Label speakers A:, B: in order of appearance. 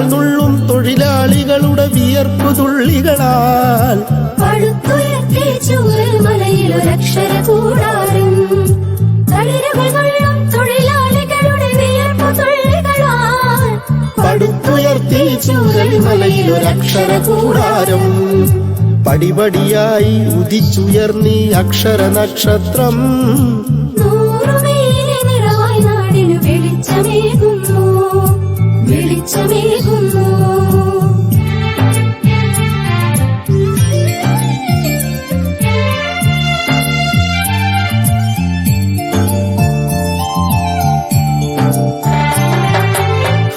A: തളിരുകൾ നുള്ളും തൊഴിലാളികളുടെ വിയർപ്പു തുള്ളികളാൽ.
B: പടുത്തുയർത്തി ചൂരൽ മലയിൽ ഒരക്ഷര കൂടാരം.
A: പടിപടിയായി ഉദിച്ചുയർന്നി അക്ഷര നക്ഷത്രം.
B: നൂറുമേലെ നിറവായി നാടിനു വെളിച്ചമേകുന്നു